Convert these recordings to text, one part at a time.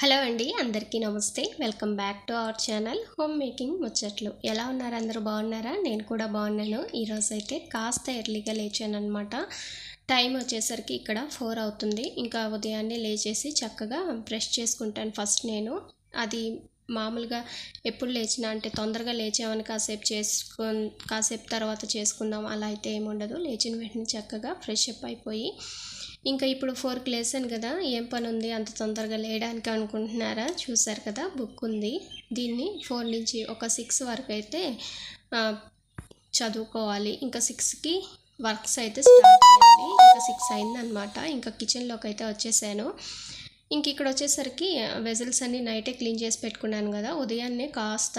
Hello అండి అందరికీ నమస్తే. Welcome back to our channel home making ముచ్చట్లు. ఎలా ఉన్నారు? అందరూ బాగున్నారా? నేను కూడా బాగున్నాను. ఈరోజు అయితే కాస్త ఎర్లీగా లేచాను అనమాట టైం వచ్చేసరికి ఇక్కడ ఫోర్ అవుతుంది. ఇంకా ఉదయాన్నే లేచేసి చక్కగా బ్రష్ చేసుకుంటాను ఫస్ట్ నేను. అది మామూలుగా ఎప్పుడు లేచినా అంటే తొందరగా లేచామని కాసేపు చేసుకో కాసేపు తర్వాత చేసుకుందాం అలా అయితే ఏముండదు. లేచిన వెంటనే చక్కగా ఫ్రెష్ అప్ అయిపోయి ఇంకా ఇప్పుడు ఫోర్కి లేసాను కదా ఏం పని ఉంది అంత తొందరగా లేయడానికి అనుకుంటున్నారా? చూసారు కదా బుక్ ఉంది. దీన్ని ఫోర్ నుంచి ఒక సిక్స్ వరకు అయితే చదువుకోవాలి. ఇంకా సిక్స్కి వర్క్స్ అయితే స్టార్ట్ చేయాలి. ఇంకా సిక్స్ అయిందనమాట. ఇంకా కిచెన్లోకి అయితే వచ్చేసాను. ఇంక ఇక్కడ వచ్చేసరికి వెజల్స్ అన్ని నైటే క్లీన్ చేసి పెట్టుకున్నాను కదా ఉదయాన్నే కాస్త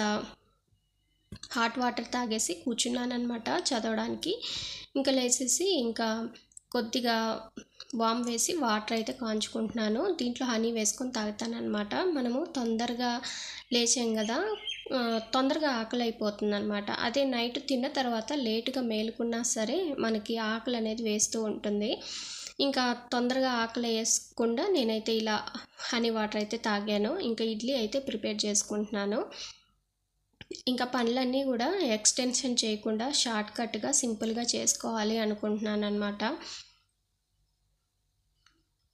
హాట్ వాటర్ తాగేసి కూర్చున్నాను అనమాట చదవడానికి. ఇంకా లేచేసి ఇంకా కొద్దిగా వామ్ వేసి వాటర్ అయితే కాంచుకుంటున్నాను. దీంట్లో హనీ వేసుకొని తాగుతానమాట మనము తొందరగా లేచాం కదా తొందరగా ఆకలి అయిపోతుంది అనమాట అదే నైట్ తిన్న తర్వాత లేటుగా మేలుకున్నా సరే మనకి ఆకలి అనేది వేస్తూ ఉంటుంది. ఇంకా తొందరగా ఆకలి వేయకుండా నేనైతే ఇలా హనీ వాటర్ అయితే తాగాను. ఇంకా ఇడ్లీ అయితే ప్రిపేర్ చేసుకుంటున్నాను. ఇంకా పనులన్నీ కూడా ఎక్స్టెన్షన్ చేయకుండా షార్ట్ కట్గా సింపుల్గా చేసుకోవాలి అనుకుంటున్నాను అనమాట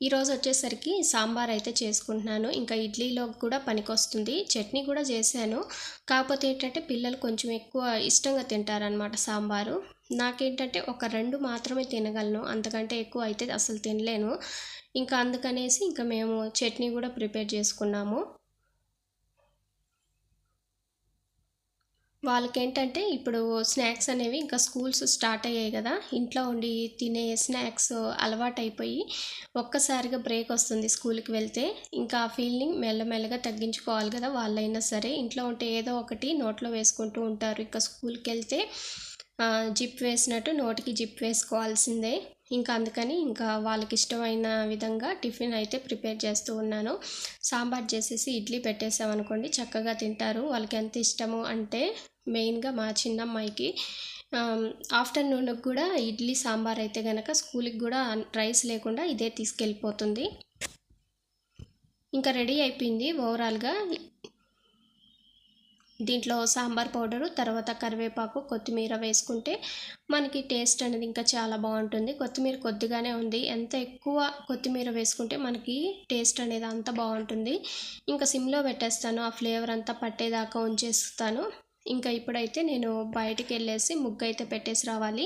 ఈరోజు వచ్చేసరికి సాంబార్ అయితే చేసుకుంటున్నాను. ఇంకా ఇడ్లీలో కూడా పనికొస్తుంది. చట్నీ కూడా చేశాను. కాకపోతే ఏంటంటే పిల్లలు కొంచెం ఎక్కువ ఇష్టంగా తింటారనమాట సాంబారు. నాకేంటంటే ఒక రెండు మాత్రమే తినగలను. అంతకంటే ఎక్కువ అయితే అసలు తినలేను. ఇంకా అందుకనేసి ఇంకా మేము చట్నీ కూడా ప్రిపేర్ చేసుకున్నాము. వాళ్ళకేంటంటే ఇప్పుడు స్నాక్స్ అనేవి ఇంకా స్కూల్స్ స్టార్ట్ అయ్యాయి కదా ఇంట్లో ఉండి తినే స్నాక్స్ అలవాటు అయిపోయి ఒక్కసారిగా బ్రేక్ వస్తుంది స్కూల్కి వెళ్తే. ఇంకా ఆ ఫీలింగ్ మెల్లమెల్లగా తగ్గించుకోవాలి కదా వాళ్ళైనా సరే. ఇంట్లో ఉంటే ఏదో ఒకటి నోట్లో వేసుకుంటూ ఉంటారు. ఇంకా స్కూల్కి వెళ్తే జిప్ వేసినట్టు నోటికి జిప్ వేసుకోవాల్సిందే. ఇంకా అందుకని ఇంకా వాళ్ళకి ఇష్టమైన విధంగా టిఫిన్ అయితే ప్రిపేర్ చేస్తూ ఉన్నాను. సాంబార్ చేసేసి ఇడ్లీ పెట్టేసామనుకోండి చక్కగా తింటారు. వాళ్ళకి ఎంత ఇష్టము అంటే మెయిన్గా మా చిన్నమ్మాయికి ఆఫ్టర్నూన్కి కూడా ఇడ్లీ సాంబార్ అయితే కనుక స్కూల్కి కూడా రైస్ లేకుండా ఇదే తీసుకెళ్ళిపోతుంది. ఇంకా రెడీ అయిపోయింది ఓవరాల్గా. దీంట్లో సాంబార్ పౌడరు తర్వాత కరివేపాకు కొత్తిమీర వేసుకుంటే మనకి టేస్ట్ అనేది ఇంకా చాలా బాగుంటుంది. కొత్తిమీర కొద్దిగానే ఉంది. ఎంత ఎక్కువ కొత్తిమీర వేసుకుంటే మనకి టేస్ట్ అనేది అంత బాగుంటుంది. ఇంకా సిమ్లో పెట్టేస్తాను. ఆ ఫ్లేవర్ అంతా పట్టేదాకా ఉంచేస్తాను. ఇంకా ఇప్పుడైతే నేను బయటికి వెళ్ళేసి ముగ్గు అయితే పెట్టేసి రావాలి.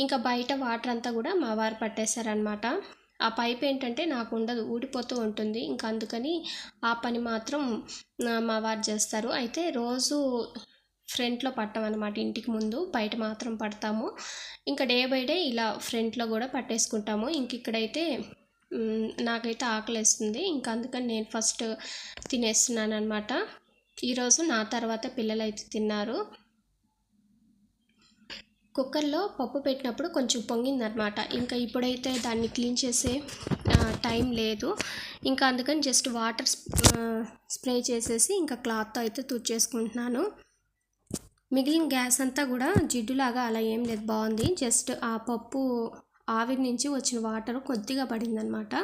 ఇంకా బయట వాటర్ అంతా కూడా మా వారు పట్టేశారనమాట ఆ పైప్ ఏంటంటే నాకు ఉండదు ఊడిపోతూ ఉంటుంది. ఇంకా అందుకని ఆ పని మాత్రం మా వారు చేస్తారు. అయితే రోజు ఫ్రంట్లో పట్టామన్నమాట. ఇంటికి ముందు బయట మాత్రం పడతాము. ఇంకా డే బై డే ఇలా ఫ్రంట్లో కూడా పట్టేసుకుంటాము. ఇంక ఇక్కడైతే నాకైతే నాకైతే ఆకలేస్తుంది. ఇంకా అందుకని నేను ఫస్ట్ తినేస్తున్నాను అనమాట ఈరోజు నా తర్వాత పిల్లలు అయితే తిన్నారు. కుక్కర్లో పప్పు పెట్టినప్పుడు కొంచెం పొంగిందనమాట ఇంకా ఇప్పుడైతే దాన్ని క్లీన్ చేసే టైం లేదు. ఇంకా అందుకని జస్ట్ వాటర్ స్ప్రే చేసేసి ఇంకా క్లాత్తో అయితే తుడిచేసుకుంటున్నాను. మిగిలిన గ్యాస్ అంతా కూడా జిడ్డులాగా అలా ఏం లేదు బాగుంది. జస్ట్ ఆ పప్పు ఆవిరి నుంచి వచ్చిన వాటర్ కొద్దిగా పడిందనమాట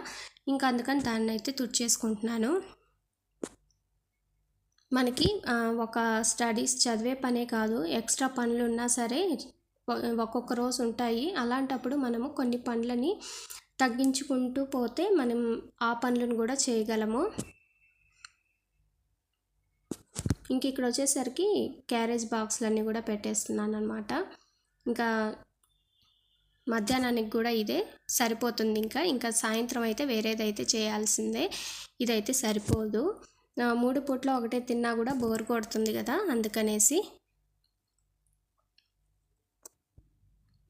ఇంకా అందుకని దాన్ని అయితే తుడిచేసుకుంటున్నాను. మనకి ఒక స్టడీస్ చదివే పనే కాదు. ఎక్స్ట్రా పనులు ఉన్నా సరే ఒక్కొక్క రోజు ఉంటాయి. అలాంటప్పుడు మనము కొన్ని పనులని తగ్గించుకుంటూ పోతే మనం ఆ పనులను కూడా చేయగలము. ఇంక ఇక్కడ వచ్చేసరికి క్యారేజ్ బాక్స్లన్నీ కూడా పెట్టేస్తున్నాను అనమాట ఇంకా మధ్యాహ్నానికి కూడా ఇదే సరిపోతుంది. ఇంకా ఇంకా సాయంత్రం అయితే వేరేదైతే చేయాల్సిందే. ఇదైతే సరిపోదు. మూడు పూట్ల ఒకటే తిన్నా కూడా బోర్ కొడుతుంది కదా అందుకనేసి.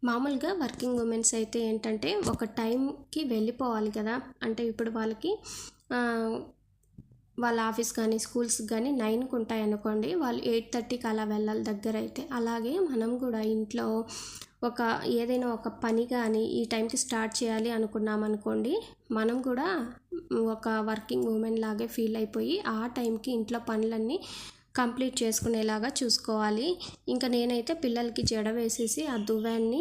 మామూలుగా వర్కింగ్ ఉమెన్స్ అయితే ఏంటంటే ఒక టైంకి వెళ్ళిపోవాలి కదా. అంటే ఇప్పుడు వాళ్ళకి వాళ్ళ ఆఫీస్ కానీ స్కూల్స్ కానీ నైన్కి ఉంటాయి అనుకోండి వాళ్ళు ఎయిట్ థర్టీకి అలా వెళ్ళాలి దగ్గర అయితే. అలాగే మనం కూడా ఇంట్లో ఒక ఏదైనా ఒక పని కానీ ఈ టైంకి స్టార్ట్ చేయాలి అనుకున్నాం అనుకోండి మనం కూడా ఒక వర్కింగ్ ఉమెన్ లాగే ఫీల్ అయిపోయి ఆ టైంకి ఇంట్లో పనులన్నీ కంప్లీట్ చేసుకునేలాగా చూసుకోవాలి. ఇంకా నేనైతే పిల్లలకి జడ వేసేసి ఆ దువ్వాన్ని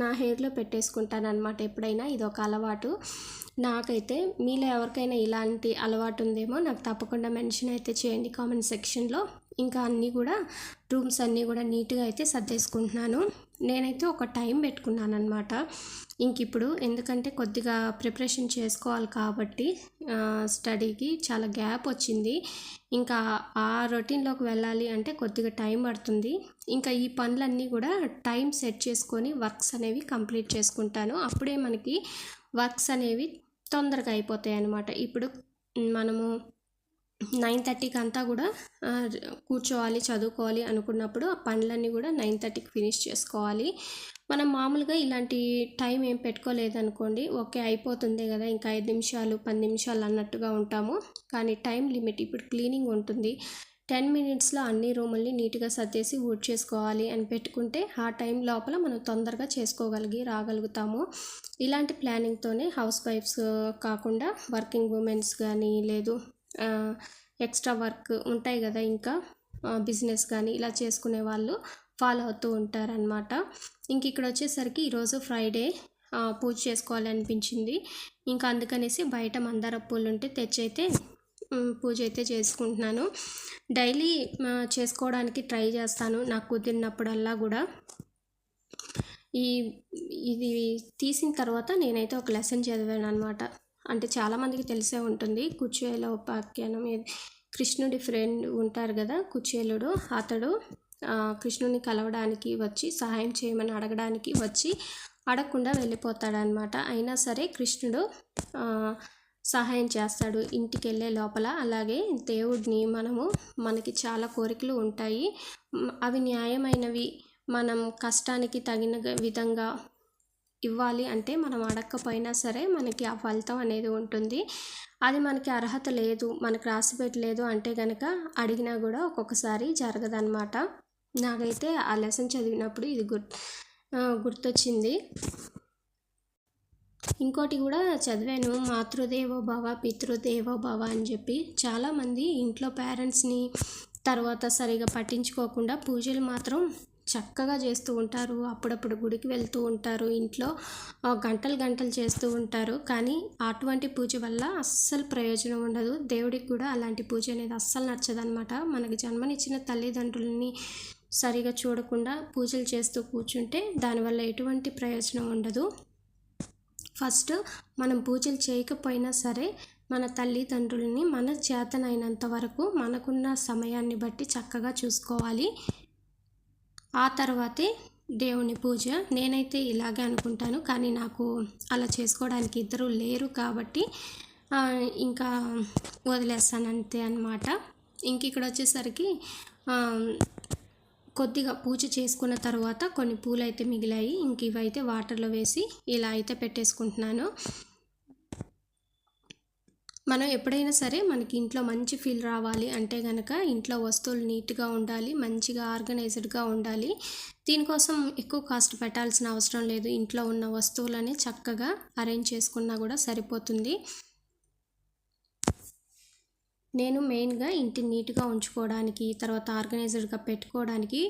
నా హెయిర్లో పెట్టేసుకుంటాను అనమాట ఎప్పుడైనా ఇది ఒక అలవాటు. నాకైతే మీలో ఎవరికైనా ఇలాంటి అలవాటు ఉందేమో నాకు తప్పకుండా మెన్షన్ అయితే చేయండి కామెంట్ సెక్షన్లో. ఇంకా అన్నీ కూడా రూమ్స్ అన్నీ కూడా నీట్గా అయితే సర్దేసుకుంటున్నాను. నేనైతే ఒక టైం పెట్టుకున్నాను అనమాట ఇంక ఇప్పుడు ఎందుకంటే కొద్దిగా ప్రిపరేషన్ చేసుకోవాలి కాబట్టి స్టడీకి చాలా గ్యాప్ వచ్చింది. ఇంకా ఆ రొటీన్లోకి వెళ్ళాలి అంటే కొద్దిగా టైం పడుతుంది. ఇంకా ఈ పనులన్నీ కూడా టైం సెట్ చేసుకొని వర్క్స్ అనేవి కంప్లీట్ చేసుకుంటాను. అప్పుడే మనకి వర్క్స్ అనేవి తొందరగా అయిపోతాయి అన్నమాట ఇప్పుడు మనము నైన్ థర్టీకి అంతా కూడా కూర్చోవాలి చదువుకోవాలి అనుకున్నప్పుడు ఆ పనులన్నీ కూడా నైన్ థర్టీకి ఫినిష్ చేసుకోవాలి. మనం మామూలుగా ఇలాంటి టైం ఏం పెట్టుకోలేదనుకోండి ఓకే అయిపోతుంది కదా ఇంకా ఐదు నిమిషాలు పది నిమిషాలు అన్నట్టుగా ఉంటాము. కానీ టైం లిమిట్ ఇప్పుడు క్లీనింగ్ ఉంటుంది. టెన్ మినిట్స్లో అన్ని రూముల్ని నీట్గా సర్దేసి ఊడ్ చేసుకోవాలి అని పెట్టుకుంటే ఆ టైం లోపల మనం తొందరగా చేసుకోగలిగి రాగలుగుతాము. ఇలాంటి ప్లానింగ్తోనే హౌస్ వైఫ్స్ కాకుండా వర్కింగ్ ఉమెన్స్ కానీ లేదు ఎక్స్ట్రా వర్క్ ఉంటాయి కదా ఇంకా బిజినెస్ కానీ ఇలా చేసుకునే వాళ్ళు ఫాలో అవుతూ ఉంటారనమాట ఇంక ఇక్కడ వచ్చేసరికి ఈరోజు ఫ్రైడే పూజ చేసుకోవాలనిపించింది. ఇంకా అందుకనేసి బయట మందార పూలు ఉంటే తెచ్చైతే పూజ అయితే చేసుకుంటున్నాను. డైలీ చేసుకోవడానికి ట్రై చేస్తాను. నాకు కుదిరినప్పుడల్లా కూడా. ఈ ఇది తీసిన తర్వాత నేనైతే ఒక లెసన్ చదివాను అనమాట అంటే చాలామందికి తెలిసే ఉంటుంది. కుచేల ఉపాఖ్యానం కృష్ణుడి ఫ్రెండ్ ఉంటారు కదా కుచేలుడు అతడు కృష్ణుని కలవడానికి వచ్చి సహాయం చేయమని అడగడానికి వచ్చి అడగకుండా వెళ్ళిపోతాడనమాట అయినా సరే కృష్ణుడు సహాయం చేస్తాడు ఇంటికి వెళ్ళే లోపల. అలాగే దేవుడిని మనము మనకి చాలా కోరికలు ఉంటాయి. అవి న్యాయమైనవి. మనం కష్టానికి తగిన విధంగా ఇవ్వాలి అంటే మనం అడగకపోయినా సరే మనకి ఆ ఫలితం అనేది ఉంటుంది. అది మనకి అర్హత లేదు మనకు రాసి పెట్టలేదు అంటే కనుక అడిగినా కూడా ఒక్కొక్కసారి జరగదన్నమాట. నాకైతే ఆ లెసన్ చదివినప్పుడు ఇది గుర్ గుర్తొచ్చింది. ఇంకోటి కూడా చదివాను మాతృదేవో భవ పితృదేవో భవ అని చెప్పి. చాలామంది ఇంట్లో పేరెంట్స్ని తర్వాత సరిగా పట్టించుకోకుండా పూజలు మాత్రం చక్కగా చేస్తూ ఉంటారు. అప్పుడప్పుడు గుడికి వెళ్తూ ఉంటారు. ఇంట్లో గంటలు గంటలు చేస్తూ ఉంటారు. కానీ అటువంటి పూజ వల్ల అస్సలు ప్రయోజనం ఉండదు. దేవుడికి కూడా అలాంటి పూజ అనేది అస్సలు నచ్చదనమాట మనకి జన్మనిచ్చిన తల్లిదండ్రులని సరిగా చూడకుండా పూజలు చేస్తూ కూర్చుంటే దానివల్ల ఎటువంటి ప్రయోజనం ఉండదు. ఫస్ట్ మనం పూజలు చేయకపోయినా సరే మన తల్లిదండ్రులని మన చేతనైనంత వరకు మనకున్న సమయాన్ని బట్టి చక్కగా చూసుకోవాలి. ఆ తర్వాతే దేవుని పూజ. నేనైతే ఇలాగే అనుకుంటాను. కానీ నాకు అలా చేసుకోవడానికి ఇద్దరు లేరు కాబట్టి ఇంకా వదిలేస్తాను అంతే అనమాట ఇంక ఇక్కడ వచ్చేసరికి కొద్దిగా పూజ చేసుకున్న తర్వాత కొన్ని పూలు అయితే మిగిలాయి. ఇంక ఇవైతే వాటర్లో వేసి ఇలా అయితే పెట్టేసుకుంటున్నాను. మనం ఎప్పుడైనా సరే మనకి ఇంట్లో మంచి ఫీల్ రావాలి అంటే కనుక ఇంట్లో వస్తువులు నీట్గా ఉండాలి మంచిగా ఆర్గనైజ్డ్గా ఉండాలి. దీనికోసం ఎక్కువ కాస్ట్ పెట్టాల్సిన అవసరం లేదు. ఇంట్లో ఉన్న వస్తువులని చక్కగా అరేంజ్ చేసుకున్నా కూడా సరిపోతుంది. నేను మెయిన్గా ఇంటిని నీట్గా ఉంచుకోవడానికి తర్వాత ఆర్గనైజ్డ్గా పెట్టుకోవడానికి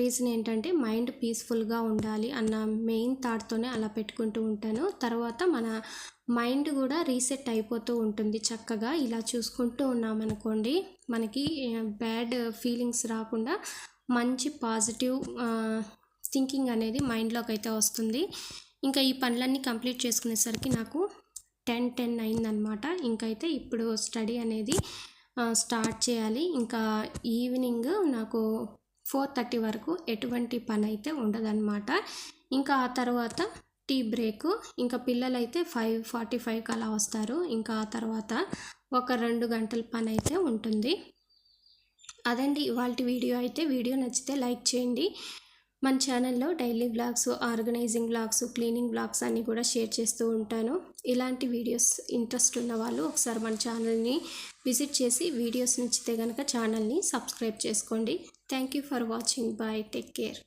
రీజన్ ఏంటంటే మైండ్ పీస్ఫుల్గా ఉండాలి అన్న మెయిన్ థాట్తోనే అలా పెట్టుకుంటూ ఉంటాను. తర్వాత మన మైండ్ కూడా రీసెట్ అయిపోతూ ఉంటుంది చక్కగా. ఇలా చూసుకుంటూ ఉన్నామనుకోండి మనకి బ్యాడ్ ఫీలింగ్స్ రాకుండా మంచి పాజిటివ్ థింకింగ్ అనేది మైండ్లోకి అయితే వస్తుంది. ఇంకా ఈ పనులన్నీ కంప్లీట్ చేసుకునేసరికి నాకు టెన్ టెన్ అయిందనమాట ఇంకైతే ఇప్పుడు స్టడీ అనేది స్టార్ట్ చేయాలి. ఇంకా ఈవినింగ్ నాకు ఫోర్ థర్టీ వరకు ఎటువంటి పని అయితే ఉండదన్నమాట. ఇంకా ఆ తర్వాత టీ బ్రేక్. ఇంకా పిల్లలు అయితే ఫైవ్ ఫార్టీ ఫైవ్కి అలా వస్తారు. ఇంకా ఆ తర్వాత ఒక రెండు గంటల పని అయితే ఉంటుంది. అదండి ఇవాళ వీడియో అయితే. వీడియో నచ్చితే లైక్ చేయండి. మన ఛానల్లో daily vlogs organising vlogs cleaning vlogs అన్నీ కూడా షేర్ చేస్తూ ఉంటాను. ఇలాంటి వీడియోస్ ఇంట్రెస్ట్ ఉన్న వాళ్ళు ఒకసారి మన ఛానల్ని విజిట్ చేసి వీడియోస్ నచ్చితే కనుక ఛానల్ని సబ్స్క్రైబ్ చేసుకోండి. Thank you for watching. Bye. Take care.